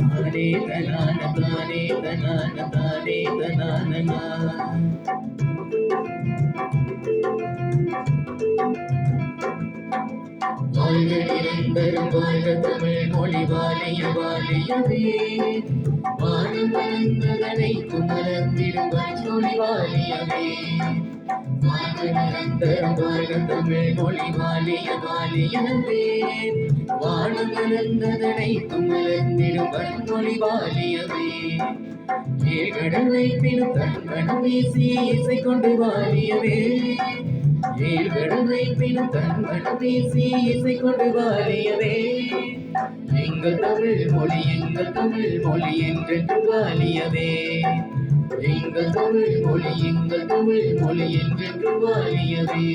தானே தனான தானே தனான தானே தனானனா வாழ்க நிரந்தரம் வாழ்க தமிழ் மொழி வாழிய வாழியவே வானம் மறந்ததனைக்கும் மலர்ந்திடும் மொழி வாழியவே வாழ்க நிரந்தரம் வாழ்க தமிழ் மொழி வாழிய வாழியவே வானம் மலர்ந்ததனைக்கும் மலர்ந்திடும் மொழி வாழியவே ஏகடல் தன் தன்மனம் வீசி இசை கொண்டு வாழியவே ஏழ்கடல் பின் தன்மனம் பேசி இசை கொண்டு வாழியவே எங்கள் தமிழ் மொழி எங்கள் தமிழ் மொழி என்றென்று வாழியவே எங்கள் தமிழ் மொழி எங்கள் தமிழ் மொழி என்றென்று வாழியவே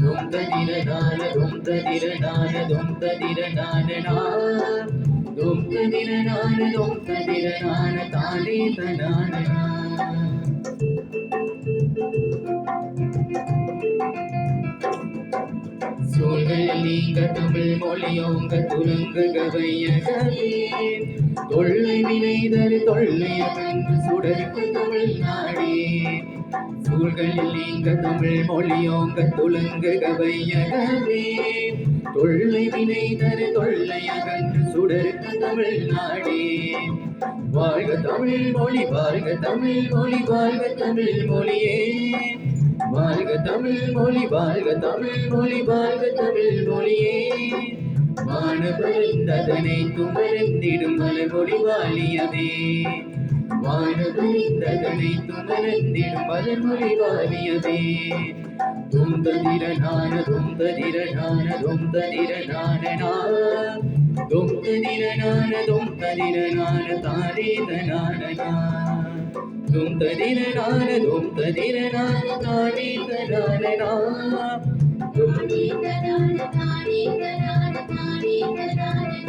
தொம் ததிரனான தொம் ததிரனான தொம் ததிரனான தொம் ததிரனான தொம் ததிரனான தானே தனான நீங்க தமிழ் மொழியோங்க துலங்குக வையகவே தொல்லை வினைதரு தொல்லையகன்று சுடருக்கு தமிழ் நாடே. சூழ்கள் நீங்க தமிழ் மொழியோங்க துலங்குக வையகவே தொல்லை வினைதரு தொல்லையகன்று சுடருக்கு தமிழ் நாடே. வாழ்க தமிழ் மொழி வாழ்க தமிழ் மொழி வாழ்க தமிழ் மொழியே. வாழ்க தமிழ் மொழி வாழ்க தமிழ் மொழி வாழ்க தமிழ் மொழியே. வானபரிந்ததனை துமரந்திடும் மலர்மொழி வாழியதே வானபரிந்ததனை துமரந்திடும் மலர்மொழி வாழியதே துந்ததிரனான துந்ததிரனான துந்ததிரனான துந்ததிரனான துந்ததிரனான தாரேதனான ധൂം തരിരണാന ധൂം തരിരണാ നാണി തരാനനാ നാണി തരാന നാണി തരാന നാണി തരാന